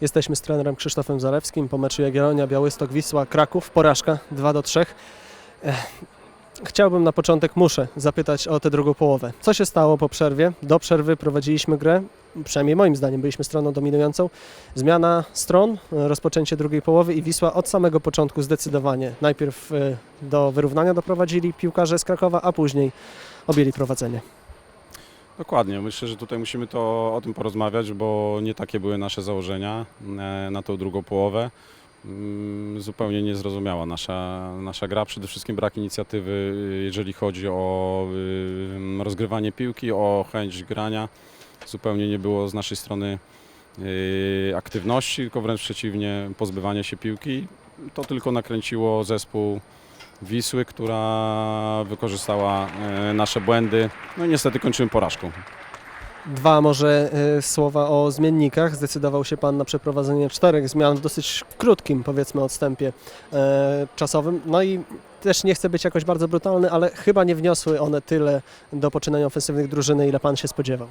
Jesteśmy z trenerem Krzysztofem Zalewskim po meczu Jagiellonia, Białystok, Wisła, Kraków. Porażka 2 do 3. Ech, Chciałbym na początek, muszę zapytać o tę drugą połowę. Co się stało po przerwie? Do przerwy prowadziliśmy grę, przynajmniej moim zdaniem byliśmy stroną dominującą. Zmiana stron, rozpoczęcie drugiej połowy i Wisła od samego początku zdecydowanie. Najpierw e, do wyrównania doprowadzili piłkarze z Krakowa, a później objęli prowadzenie. Dokładnie. Myślę, że tutaj musimy to o tym porozmawiać, bo nie takie były nasze założenia e, na tą drugą połowę. Mm, Zupełnie niezrozumiała nasza, nasza gra. Przede wszystkim brak inicjatywy, y, jeżeli chodzi o y, rozgrywanie piłki, o chęć grania. Zupełnie nie było z naszej strony y, aktywności, tylko wręcz przeciwnie, pozbywanie się piłki. To tylko nakręciło zespół Wisły, która wykorzystała e, nasze błędy. No i niestety kończymy porażką. Dwa może e, słowa o zmiennikach. Zdecydował się Pan na przeprowadzenie czterech zmian w dosyć krótkim, powiedzmy, odstępie e, czasowym. No i też nie chcę być jakoś bardzo brutalny, ale chyba nie wniosły one tyle do poczynań ofensywnych drużyny, ile Pan się spodziewał.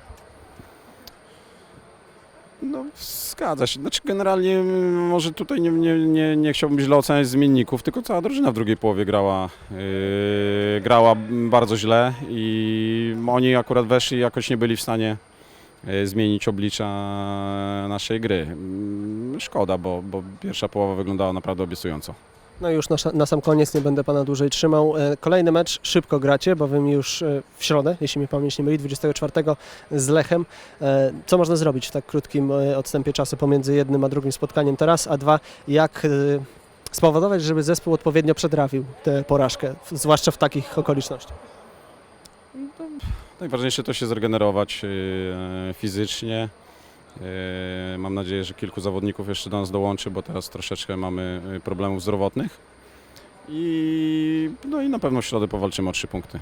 No, zgadza się. Znaczy generalnie mm, może tutaj nie, nie, nie, nie chciałbym źle oceniać zmienników, tylko cała drużyna w drugiej połowie grała, yy, grała bardzo źle i oni akurat weszli i jakoś nie byli w stanie yy, zmienić oblicza naszej gry. Mm, Szkoda, bo, bo pierwsza połowa wyglądała naprawdę obiecująco. No już na, na sam koniec nie będę Pana dłużej trzymał. E, Kolejny mecz szybko gracie, bowiem już e, w środę, jeśli mnie pamięć nie myli, 24 z Lechem. E, Co można zrobić w tak krótkim odstępie czasu pomiędzy jednym a drugim spotkaniem teraz, a dwa, jak spowodować, żeby zespół odpowiednio przedrawił tę porażkę, zwłaszcza w takich okolicznościach? Najważniejsze to się zregenerować fizycznie. Yy, Mam nadzieję, że kilku zawodników jeszcze do nas dołączy, bo teraz troszeczkę mamy yy, problemów zdrowotnych. I, no i na pewno w środę powalczymy o trzy punkty.